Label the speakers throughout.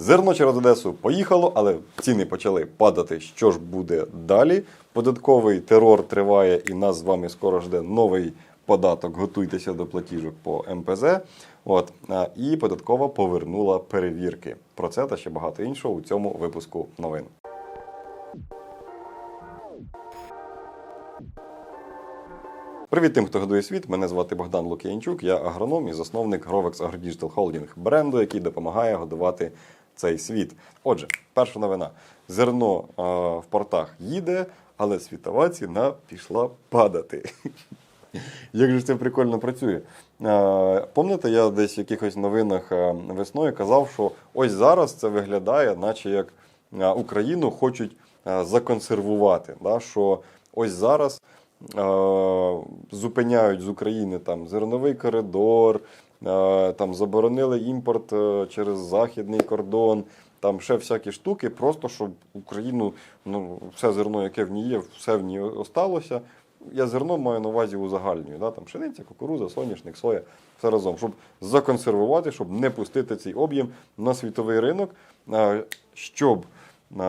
Speaker 1: Зерно через Одесу поїхало, але ціни почали падати. Що ж буде далі? Податковий терор триває, і нас з вами скоро жде новий податок. Готуйтеся до платіжок по МПЗ. От і податкова повернула перевірки. Про це та ще багато іншого у цьому випуску новин. Привіт тим, хто годує світ. Мене звати Богдан Лук'янчук, я агроном і засновник Grovex AgroDigital Holding, бренду, який допомагає годувати цей світ. Отже, перша новина: зерно а, в портах їде, але світова ціна пішла падати. Як же це прикольно працює? Е, Пам'ятаєте, я десь в якихось новинах е, весною казав, що ось зараз це виглядає, наче як е, Україну хочуть е, законсервувати. Да? Що ось зараз е, зупиняють з України там зерновий коридор, е, там заборонили імпорт е, через західний кордон. Там ще всякі штуки, просто щоб Україну, ну, все зерно, яке в ній є, все в ній осталося. Я зерно маю на увазі узагальнюю, да? там пшениця, кукуруза, соняшник, соя, все разом, щоб законсервувати, щоб не пустити цей об'єм на світовий ринок, е, щоб е,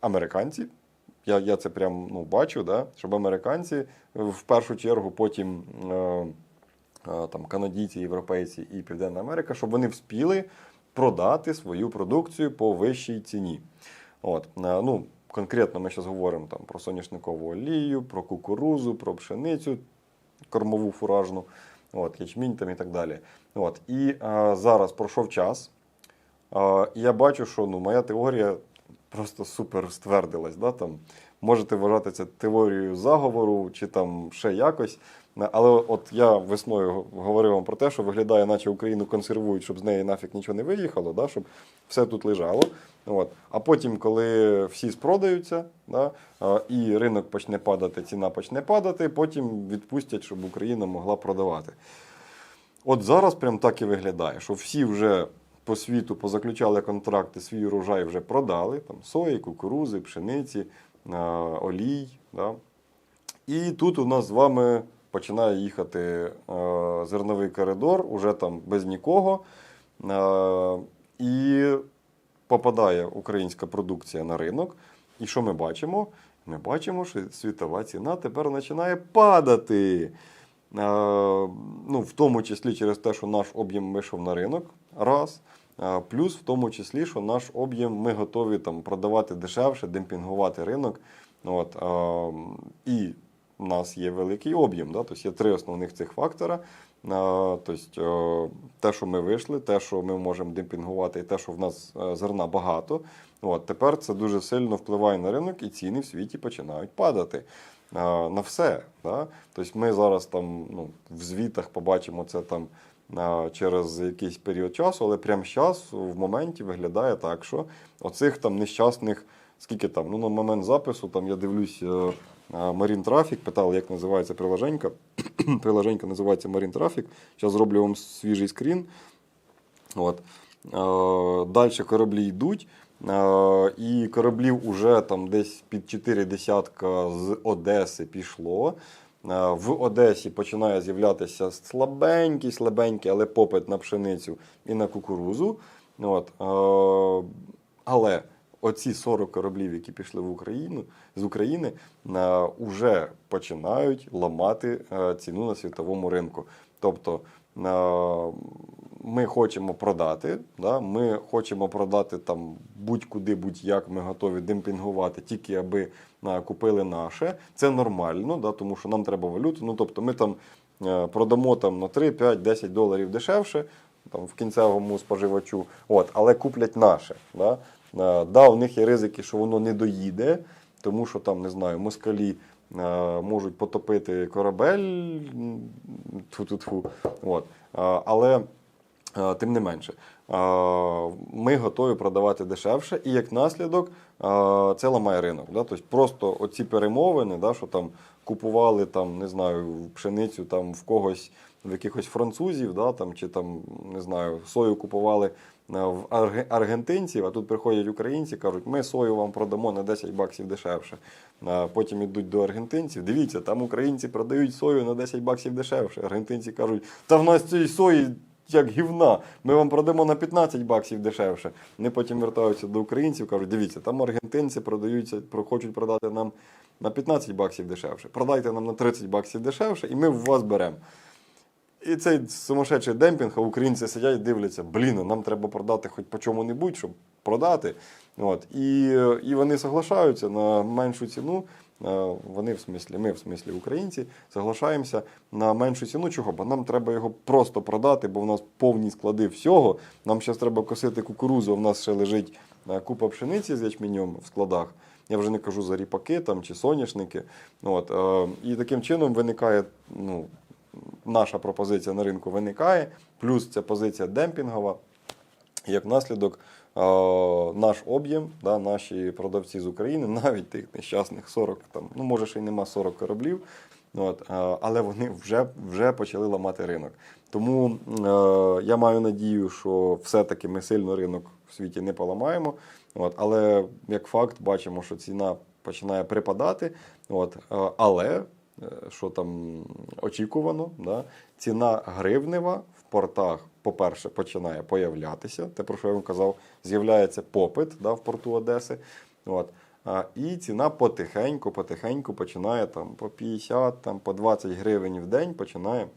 Speaker 1: американці, я, я це прям ну, бачу, да? щоб американці в першу чергу потім е, е, там, канадійці, європейці і Південна Америка, щоб вони вспіли продати свою продукцію по вищій ціні. От, е, ну, конкретно ми зараз говоримо там, про соняшникову олію, про кукурузу, про пшеницю, кормову фуражну, от, ячмінь там і так далі. От, і е, зараз пройшов час. Е, я бачу, що ну, моя теорія просто супер ствердилась. Да? Там, можете вважати це теорією заговору чи там ще якось. Але от я весною говорив вам про те, що виглядає, наче Україну консервують, щоб з неї нафіг нічого не виїхало, да? щоб все тут лежало. От. А потім, коли всі спродаються, да? і ринок почне падати, ціна почне падати, потім відпустять, щоб Україна могла продавати. От зараз прям так і виглядає, що всі вже по світу позаключали контракти, свій урожай вже продали, там сої, кукурузи, пшениці, а, олій. Да? І тут у нас з вами починає їхати е, зерновий коридор, уже там без нікого. Е, і попадає українська продукція на ринок. І що ми бачимо? Ми бачимо, що світова ціна тепер починає падати. Е, ну, в тому числі через те, що наш об'єм вийшов на ринок. Раз. Е, Плюс в тому числі, що наш об'єм ми готові там, продавати дешевше, демпінгувати ринок. От, е, і в нас є великий об'єм. Да? Тобто є три основних цих фактора. Тобто, те, що ми вийшли, те, що ми можемо демпінгувати, і те, що в нас зерна багато. От, тепер це дуже сильно впливає на ринок, і ціни в світі починають падати. Е, На все. Да? Тобто ми зараз там ну, в звітах побачимо це там е, через якийсь період часу, але прямо зараз в моменті виглядає так, що оцих там нещасних, скільки там, ну на момент запису, там я дивлюсь. е, Marine Traffic, питали, як називається приложенька. приложенька називається Marine Traffic. Зараз зроблю вам свіжий скрін. От. Е, Далі кораблі йдуть. Е, І кораблів уже там десь під 4 десятка з Одеси пішло. Е, В Одесі починає з'являтися слабенький, слабенький, але попит на пшеницю і на кукурузу. От. Е, Але оці 40 кораблів, які пішли в Україну з України, вже починають ламати ціну на світовому ринку. Тобто ми хочемо продати, да? ми хочемо продати там будь-куди, будь-як ми готові демпінгувати, тільки аби купили наше. Це нормально, да? тому що нам треба валюту. Ну тобто ми там е, продамо там на 3, 5, 10 доларів дешевше. Там в кінцевому споживачу, от, але куплять наше. Да? Е, Да, у них є ризики, що воно не доїде, тому що там, не знаю, москалі е, можуть потопити корабель. Тфу-ту-тфу. От. Але тим не менше, ми готові продавати дешевше, і як наслідок це ламає ринок. Тобто просто оці перемовини, що там купували там, не знаю, пшеницю там в когось. В якихось французів, там, чи там, не знаю, сою купували е, в аргентинців, а тут приходять українці, кажуть, ми сою вам продамо на 10 баксів дешевше. Потім йдуть до аргентинців. Дивіться, там українці продають сою на 10 баксів дешевше. Аргентинці кажуть, та в нас цієї сої як гівна. Ми вам продамо на 15 баксів дешевше. Вони потім вертаються до українців, кажуть, дивіться, там аргентинці продаються, хочуть продати нам на 15 баксів дешевше. Продайте нам на 30 баксів дешевше, і ми в вас беремо. І цей сумасшедший демпінг, а українці сидять, і дивляться, блін, нам треба продати хоч по чому-небудь, щоб продати. От. І, і вони соглашаються на меншу ціну. Е, Вони в смислі, ми в смислі українці, соглашаємося на меншу ціну. Чого? Бо нам треба його просто продати, бо в нас повні склади всього. Нам зараз треба косити кукурузу, в нас ще лежить е, купа пшениці з ячменем в складах. Я вже не кажу за ріпаки там, чи соняшники. От, е, і таким чином виникає ну, наша пропозиція на ринку виникає, плюс ця позиція демпінгова. Як наслідок, наш об'єм, да, наші продавці з України, навіть тих нещасних 40, там, ну може ще й нема 40 кораблів, от, е, але вони вже, вже почали ламати ринок. Тому е, я маю надію, що все-таки ми сильно ринок в світі не поламаємо. От, але як факт, бачимо, що ціна починає припадати. От, е, але е, що там очікувано, да? ціна гривнева портах, по-перше, починає появлятися. Те, про що я вам казав, з'являється попит да, в порту Одеси. От. А, і ціна потихеньку, потихеньку починає там, по 50, там, по 20 гривень в день починає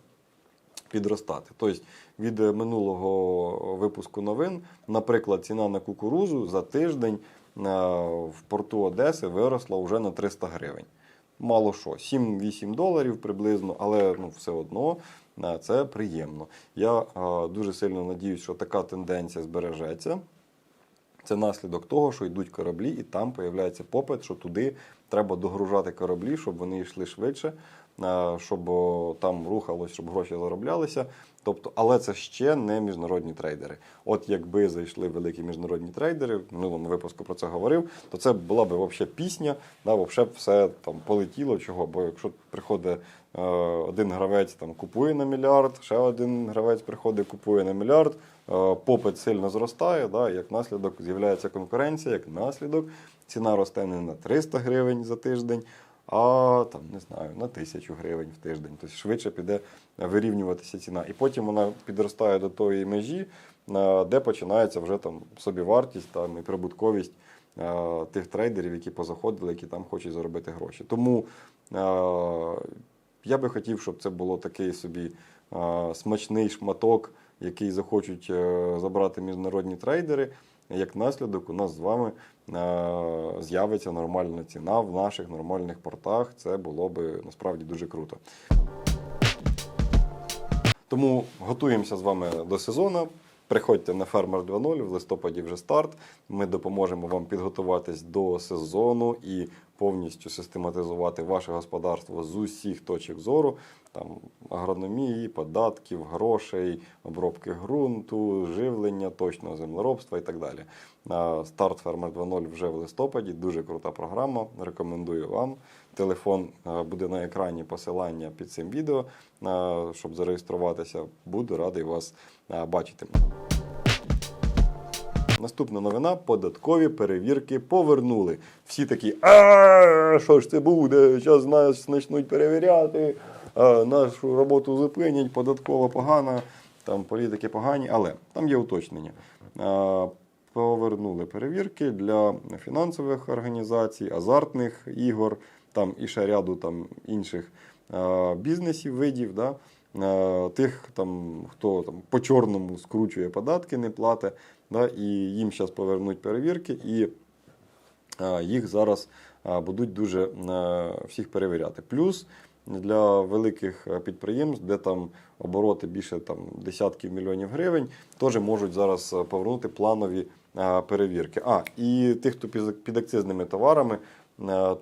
Speaker 1: підростати. Тобто від минулого випуску новин, наприклад, ціна на кукурузу за тиждень в порту Одеси виросла вже на 300 гривень. Мало що, 7-8 доларів приблизно, але ну, все одно це приємно. Я дуже сильно надіюсь, що така тенденція збережеться. Це наслідок того, що йдуть кораблі, і там появляється попит, що туди треба догружати кораблі, щоб вони йшли швидше, щоб там рухалось, щоб гроші зароблялися. Тобто, але це ще не міжнародні трейдери. От якби зайшли великі міжнародні трейдери, в минулому випуску про це говорив, то це була б взагалі пісня, да, взагалі все там полетіло. Чого? Бо якщо приходить один гравець, там купує на мільярд, ще один гравець приходить, купує на мільярд. е, Попит сильно зростає, да, як наслідок з'являється конкуренція, як наслідок ціна росте не на 300 гривень за тиждень, а там не знаю, на 1000 гривень в тиждень. Тобто швидше піде вирівнюватися ціна. І потім вона підростає до тої межі, е, де починається вже там собівартість там, і прибутковість е, тих трейдерів, які позаходили, які там хочуть заробити гроші. Тому е, я би хотів, щоб це було такий собі смачний шматок, який захочуть е, забрати міжнародні трейдери. Як наслідок, у нас з вами з'явиться нормальна ціна в наших нормальних портах. Це було би насправді дуже круто. Тому готуємося з вами до сезону. Приходьте на Фермер 2.0, в листопаді вже старт. Ми допоможемо вам підготуватись до сезону і повністю систематизувати ваше господарство з усіх точок зору, там агрономії, податків, грошей, обробки ґрунту, живлення, точного землеробства і так далі. Старт Фермер 2.0 вже в листопаді. Дуже крута програма. Рекомендую вам. Телефон е, буде на екрані посилання під цим відео, е, щоб зареєструватися. Буду радий вас е, бачити. Наступна новина: податкові перевірки повернули. Всі такі, а що ж це буде? Зараз нас почнуть перевіряти, нашу роботу зупинять, податкова погана, там політики погані, але там є уточнення. Повернули перевірки для фінансових організацій, азартних ігор, там і ще ряду там інших бізнесів, видів. Да? Тих, там, хто там, по чорному скручує податки, не платить, да, і їм зараз повернуть перевірки, і їх зараз будуть дуже всіх перевіряти. Плюс для великих е, підприємств, де там обороти більше там, десятків мільйонів гривень, теж можуть зараз е, повернути планові перевірки. А, і тих, хто під акцизними товарами,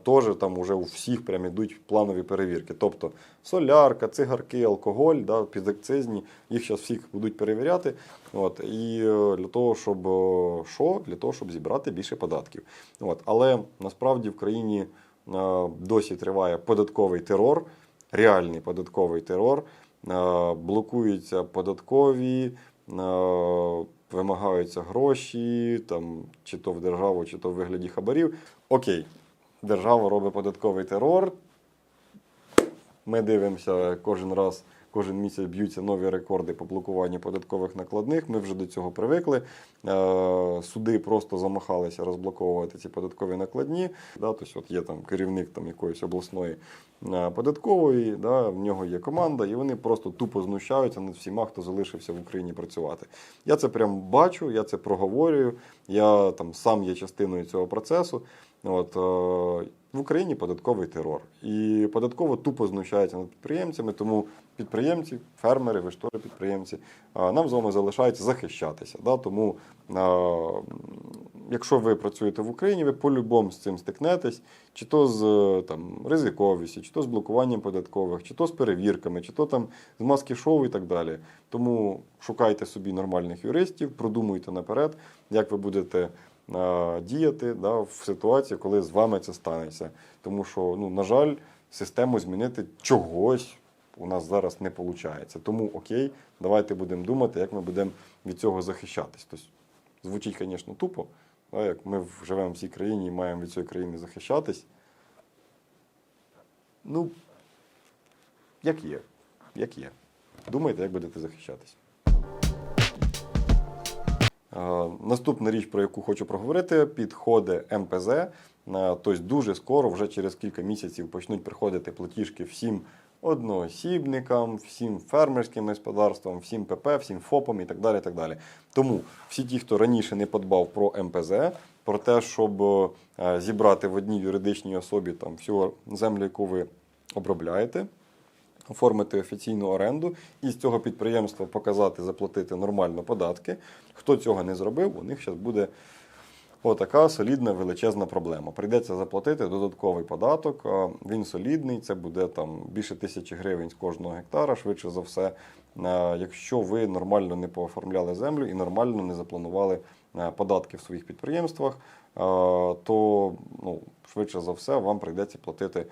Speaker 1: теж там уже у всіх прям ідуть планові перевірки. Тобто солярка, цигарки, алкоголь, да, підакцизні, їх зараз всіх будуть перевіряти. От, і е, для того, щоб е, що? Для того, щоб зібрати більше податків. От, але насправді в країні е, досі триває податковий терор, реальний податковий терор. Е, Блокуються податкові, е, вимагаються гроші, там, чи то в державу, чи то в вигляді хабарів. Окей, держава робить податковий терор. Ми дивимося кожен раз, кожен місяць б'ються нові рекорди по блокуванню податкових накладних. Ми вже до цього привикли. Е, Суди просто замахалися розблоковувати ці податкові накладні. Тобто от є там керівник там, якоїсь обласної е, податкової, да, в нього є команда, і вони просто тупо знущаються над всіма, хто залишився в Україні працювати. Я це прям бачу, я це проговорюю. Я там сам є частиною цього процесу. От, е, в Україні податковий терор. І податково тупо знущається над підприємцями, тому підприємці, фермери, ви ж теж підприємці, нам з вами залишається захищатися. Да? Тому, якщо ви працюєте в Україні, ви по-любому з цим стикнетесь, чи то з е, там, ризиковістю, чи то з блокуванням податкових, чи то з перевірками, чи то там з маски шоу і так далі. Тому шукайте собі нормальних юристів, продумуйте наперед, як ви будете е, діяти да, в ситуації, коли з вами це станеться. Тому що, ну, на жаль, систему змінити чогось у нас зараз не виходить. Тому окей, давайте будемо думати, як ми будемо від цього захищатись. Тобто, звучить, звісно, тупо, да, як ми живемо в цій країні і маємо від цієї країни захищатись. Ну, як є, як є. Думайте, як будете захищатись. Е, Наступна річ, про яку хочу проговорити, підходи МПЗ. Тобто дуже скоро, вже через кілька місяців, почнуть приходити платіжки всім одноосібникам, всім фермерським господарствам, всім ПП, всім ФОПам і так далі. і так далі. Тому всі ті, хто раніше не подбав про МПЗ, про те, щоб е, зібрати в одній юридичній особі там всю землю, яку ви обробляєте, оформити офіційну оренду і з цього підприємства показати, заплатити нормально податки. Хто цього не зробив, у них зараз буде отака солідна величезна проблема. Прийдеться заплатити додатковий податок. Він солідний, це буде там більше тисячі гривень з кожного гектара, швидше за все. Якщо ви нормально не пооформляли землю і нормально не запланували податки в своїх підприємствах, то ну, швидше за все вам прийдеться платити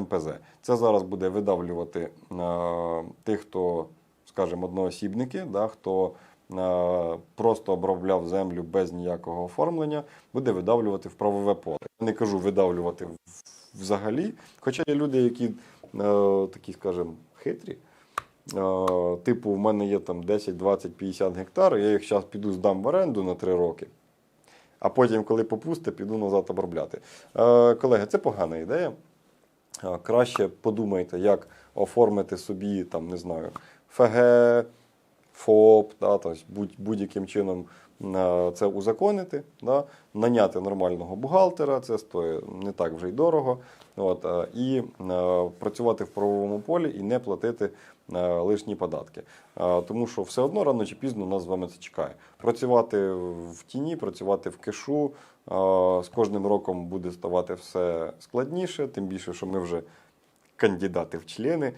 Speaker 1: МПЗ. Це зараз буде видавлювати тих, хто, скажімо, одноосібники, да, хто просто обробляв землю без ніякого оформлення, буде видавлювати в правове поле. Не кажу видавлювати взагалі. Хоча є люди, які е, такі, скажімо, хитрі. Е, Типу, в мене є там 10, 20, 50 гектар, я їх зараз піду здам в оренду на 3 роки. А потім, коли попусте, піду назад обробляти. Е, Колеги, це погана ідея. Е, Краще подумайте, як оформити собі, там, не знаю, ФГ, ФОП, да, тобто будь, будь-яким чином е, це узаконити, да, наняти нормального бухгалтера, це стоїть не так вже й дорого. От, е, і е, працювати в правовому полі і не платити лишні податки. Тому що все одно рано чи пізно нас з вами це чекає. Працювати в тіні, працювати в кешу. е, З кожним роком буде ставати все складніше, тим більше, що ми вже кандидати в члени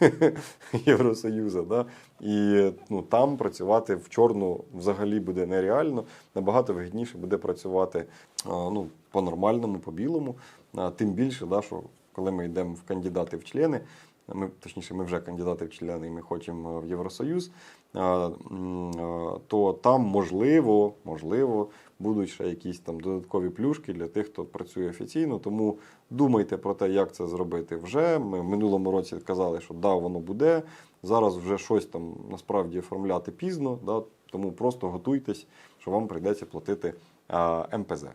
Speaker 1: Євросоюзу. Да? І ну, там працювати в чорну взагалі буде нереально. Набагато вигідніше буде працювати ну, по-нормальному, по-білому. Тим більше, да, що коли ми йдемо в кандидати в члени, ми, точніше, ми вже кандидати в члени, і ми хочемо в Євросоюз, а, то там можливо, можливо, будуть ще якісь там додаткові плюшки для тих, хто працює офіційно. Тому думайте про те, як це зробити вже. Ми в минулому році казали, що да, воно буде. Зараз вже щось там насправді оформляти пізно, да, тому просто готуйтесь, що вам прийдеться платити а, МПЗ.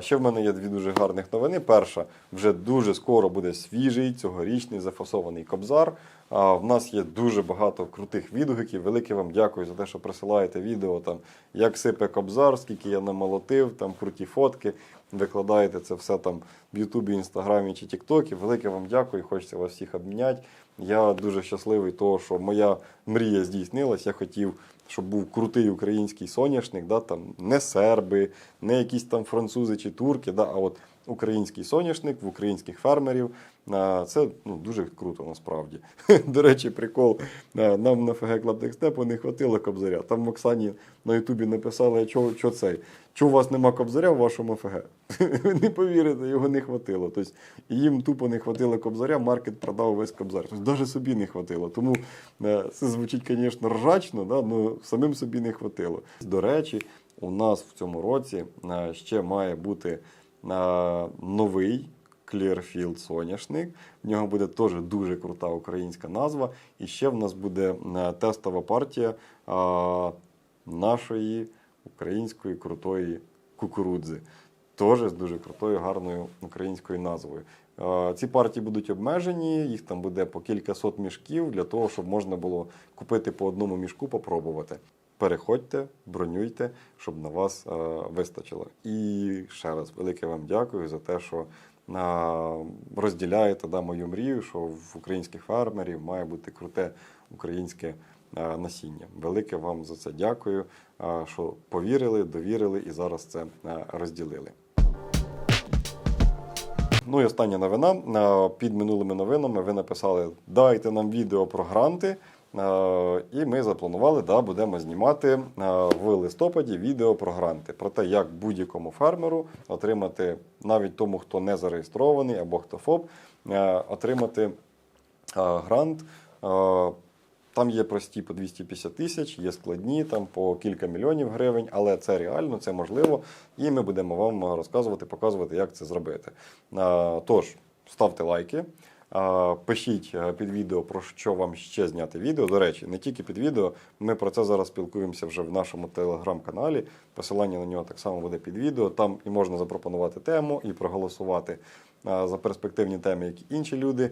Speaker 1: Ще в мене є дві дуже гарних новини. Перша, вже дуже скоро буде свіжий цьогорічний зафасований кобзар. В нас є дуже багато крутих відгуків. Велике вам дякую за те, що присилаєте відео, там, як сипе кобзар, скільки я намолотив, там круті фотки. Викладаєте це все там в Ютубі, Інстаграмі чи Тіктокі. Велике вам дякую, хочеться вас всіх обміняти. Я дуже щасливий, того, що моя мрія здійснилась. Я хотів, щоб був крутий український соняшник, да, там, не серби, не якісь там французи чи турки, да, а от український соняшник в українських фермерів. Це ну, дуже круто насправді. До речі, прикол. Нам на ФГ Club Техстепу не хватило кобзаря. Там в Оксані на Ютубі написали, що, що цей. Чого у вас нема кобзаря в вашому ФГ? Ви не повірите, його не хватило. Тобто, їм тупо не хватило кобзаря, маркет продав весь кобзар. Тобто, навіть собі не хватило. Тому це звучить, звісно, ржачно, да? але самим собі не хватило. До речі, у нас в цьому році ще має бути новий Clearfield соняшник. В нього буде теж дуже крута українська назва. І ще в нас буде е, тестова партія а, нашої української крутої кукурудзи. Теж з дуже крутою, гарною українською назвою. Е, Ці партії будуть обмежені, їх там буде по кількасот мішків для того, щоб можна було купити по одному мішку, попробувати. Переходьте, бронюйте, щоб на вас е, вистачило. І ще раз велике вам дякую за те, що е, розділяєте да, мою мрію, що в українських фермерів має бути круте українське е, насіння. Велике вам за це дякую, що повірили, довірили і зараз це розділили. Ну і остання новина. Під минулими новинами ви написали: дайте нам відео про гранти. Е, І ми запланували, да, будемо знімати е, в листопаді відео про гранти. Про те, як будь-якому фермеру отримати, навіть тому, хто не зареєстрований або хто ФОП, е, отримати грант. Там є прості по 250 тисяч, є складні там по кілька мільйонів гривень, але це реально, це можливо. І ми будемо вам розказувати, показувати, як це зробити. Тож, ставте лайки. Пишіть е, під відео, про що вам ще зняти відео. До речі, не тільки під відео. Ми про це зараз спілкуємося вже в нашому телеграм-каналі. Посилання на нього так само буде під відео. Там і можна запропонувати тему, і проголосувати за перспективні теми, які інші люди е,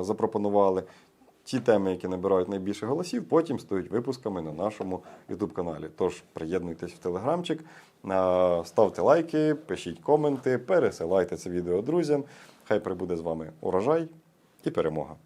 Speaker 1: запропонували. Ті теми, які набирають найбільше голосів, потім стають випусками на нашому youtube каналі. Тож приєднуйтесь в телеграмчик, ставте лайки, пишіть коменти, пересилайте це відео друзям. Хай прибуде з вами урожай і перемога.